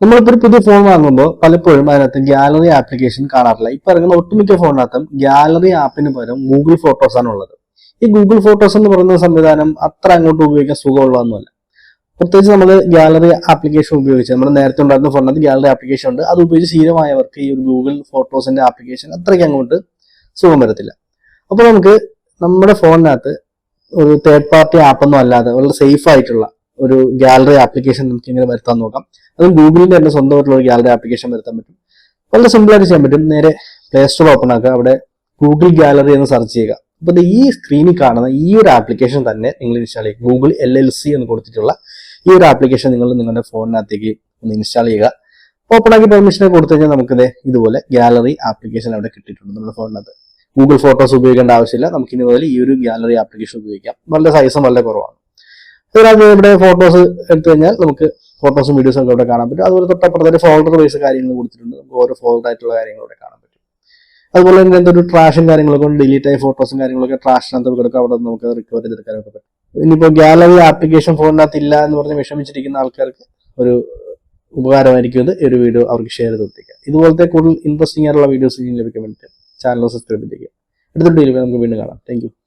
നമ്മളിപ്പോൾ ഒരു പുതിയ ഫോൺ വാങ്ങുമ്പോൾ പലപ്പോഴും അതിനകത്ത് ഗാലറി ആപ്ലിക്കേഷൻ കാണാറില്ല. ഇപ്പൊ ഇറങ്ങുന്ന ഒട്ടുമിക്ക ഫോണിനകത്തും ഗാലറി ആപ്പിന് പകരം ഗൂഗിൾ ഫോട്ടോസ് ആണ് ഉള്ളത്. ഈ ഗൂഗിൾ ഫോട്ടോസ് എന്ന് പറയുന്ന സംവിധാനം അത്ര അങ്ങോട്ട് ഉപയോഗിക്കാൻ സുഖമുള്ളതൊന്നുമല്ല. പ്രത്യേകിച്ച് നമ്മൾ ഗാലറി ആപ്ലിക്കേഷൻ ഉപയോഗിച്ച് നമ്മൾ നേരത്തെ ഉണ്ടായിരുന്ന ഫോണിനകത്ത് ഗാലറി ആപ്ലിക്കേഷൻ ഉണ്ട്. അത് ഉപയോഗിച്ച് ശീലമായവർക്ക് ഈ ഒരു ഗൂഗിൾ ഫോട്ടോസിന്റെ ആപ്ലിക്കേഷൻ അത്രയ്ക്ക് അങ്ങോട്ട് സുഖം വരത്തില്ല. അപ്പോൾ നമുക്ക് നമ്മുടെ ഫോണിനകത്ത് ഒരു തേർഡ് പാർട്ടി ആപ്പൊന്നും അല്ലാതെ വളരെ സേഫ് ആയിട്ടുള്ള ഒരു ഗാലറി ആപ്ലിക്കേഷൻ നമുക്ക് ഇങ്ങനെ വരുത്താൻ നോക്കാം. അതും ഗൂഗിളിന്റെ തന്നെ സ്വന്തമായിട്ടുള്ള ഒരു ഗാലറി ആപ്ലിക്കേഷൻ വരുത്താൻ പറ്റും. വളരെ സിമ്പിൾ ആയിട്ട് ചെയ്യാൻ പറ്റും. നേരെ പ്ലേ സ്റ്റോർ ഓപ്പൺ ആക്കുക. അവിടെ ഗൂഗിൾ ഗാലറി എന്ന് സെർച്ച് ചെയ്യുക. അപ്പോൾ ഈ സ്ക്രീനിൽ കാണുന്ന ഈ ഒരു ആപ്ലിക്കേഷൻ തന്നെ നിങ്ങൾ ഇൻസ്റ്റാൾ ചെയ്യുക. ഗൂഗിൾ എൽ എൽ സി എന്ന് കൊടുത്തിട്ടുള്ള ഈ ഒരു ആപ്ലിക്കേഷൻ നിങ്ങൾ നിങ്ങളുടെ ഫോണിനകത്തേക്ക് ഒന്ന് ഇൻസ്റ്റാൾ ചെയ്യുക. ഓപ്പൺ ആക്കി പെർമിഷൻ കൊടുത്തു കഴിഞ്ഞാൽ നമുക്ക് ദേ ഇതുപോലെ ഗാലറി ആപ്ലിക്കേഷൻ അവിടെ കിട്ടിയിട്ടുണ്ട് നമ്മുടെ ഫോണിനകത്ത് ഗൂഗിൾ ഫോട്ടോസ് ഉപയോഗിക്കേണ്ട ആവശ്യമില്ല. നമുക്ക് ഇനി മുതൽ ഈ ഒരു ഗാലറി ആപ്ലിക്കേഷൻ ഉപയോഗിക്കാം. വളരെ സൈസും വളരെ കുറവാണ്. ഇതിനകത്ത് ഇവിടെ ഫോട്ടോസ് എടുത്തു കഴിഞ്ഞാൽ നമുക്ക് ഫോട്ടോസും വീഡിയോസും ഒക്കെ ഇവിടെ കാണാൻ പറ്റും. അതുപോലെ തൊട്ടപ്പുറത്തെ ഫോൾഡർ വൈസ് കാര്യങ്ങൾ കൊടുത്തിട്ടുണ്ട്. നമുക്ക് ഓരോ ഫോൾഡർ ആയിട്ടുള്ള കാര്യങ്ങൾ ഇവിടെ കാണാൻ പറ്റും. അതുപോലെ തന്നെ എന്തൊരു ട്രാഷും കാര്യങ്ങളൊക്കെ ഡിലീറ്റ് ആയ ഫോട്ടോസും കാര്യങ്ങളൊക്കെ ട്രാഷിനകത്ത് കിടക്കുക അവിടെ നമുക്ക് റിക്കവർ ചെയ്തെടുക്കാനൊക്കെ പറ്റും. ഇനിയിപ്പോൾ ഗാലറി ആപ്ലിക്കേഷൻ ഫോണിനകത്ത് ഇല്ല എന്ന് പറഞ്ഞ് വിഷമിച്ചിരിക്കുന്ന ആൾക്കാർക്ക് ഒരു ഉപകാരമായിരിക്കും ഇത് ഈ ഒരു വീഡിയോ അവർക്ക് ഷെയർ ചെയ്ത് കൊടുത്തേക്കുക ഇതുപോലത്തെ കൂടുതൽ ഇൻട്രസ്റ്റിംഗ് ആയിട്ടുള്ള വീഡിയോസ് ലഭിക്കാൻ വേണ്ടിയിട്ട് ചാനൽ സബ്സ്ക്രൈബ് ചെയ്തേക്കുക. അടുത്ത വീഡിയോയിൽ നമുക്ക് വീണ്ടും കാണാം. താങ്ക്